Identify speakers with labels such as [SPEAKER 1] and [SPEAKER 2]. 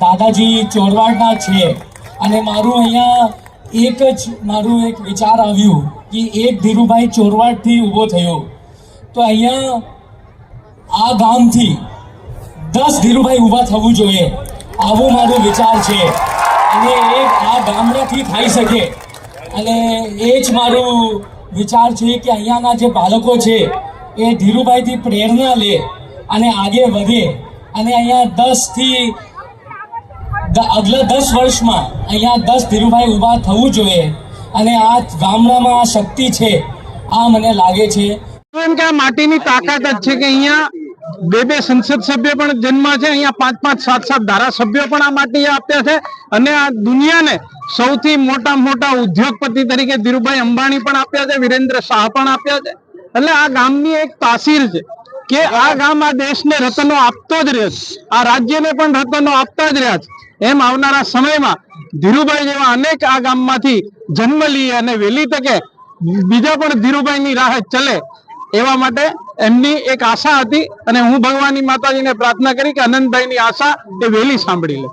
[SPEAKER 1] દાદાજી ચોરવાડના છે. અને મારું અહીંયા એક જ, મારું એક વિચાર આવ્યું કે એક ધીરુભાઈ ચોરવાડથી ઊભો થયો. તો અહીંયા આ ગામથી દસ ધીરુભાઈ ઊભા થવું જોઈએ આવો મારો વિચાર છે. અને એ આ ગામડાથી થઈ શકે. અને એ જ મારું વિચાર છે કે અહીંયાના જે બાળકો છે એ ધીરુભાઈથી પ્રેરણા લે અને આગે વધે. અને અહીંયા દસથી આગલા દસ વર્ષમાં અહીંયા દસ ધીરુભાઈ ઊભા થવું જોઈએ. અને આ ગામડામાં આ શક્તિ છે. આ મને લાગે છે.
[SPEAKER 2] એમ કે આ માટીની તાકાત જ છે કે અહીંયા બે બે સંસદ સભ્ય પણ જન્મ છે. અહીંયા પાંચ પાંચ સાત સાત ધારાસભ્યો પણ આ માટી આપ્યા છે. અને આ દુનિયાને સૌથી મોટા મોટા ઉદ્યોગપતિ તરીકે ધીરુભાઈ અંબાણી પણ આપ્યા છે. વિરેન્દ્ર શાહ પણ આપ્યા છે. એટલે આ ગામની એક તાસીર છે. કે આ ગામ આ દેશને રતનો આપતો જ રહ્યો આ રાજ્યને પણ રતનો આપતા જ રહ્યા એમ આવનારા સમયમાં ધીરુભાઈ જેવા અનેક આ ગામમાંથી જન્મ લઈએ અને વહેલી તકે બીજા પણ ધીરુભાઈની રાહ ચલે એવા માટે એમની એક આશા હતી અને હું ભગવાનની માતાજીને પ્રાર્થના કરી કે આનંદભાઈની આશા એ વહેલી સાંભળી લે.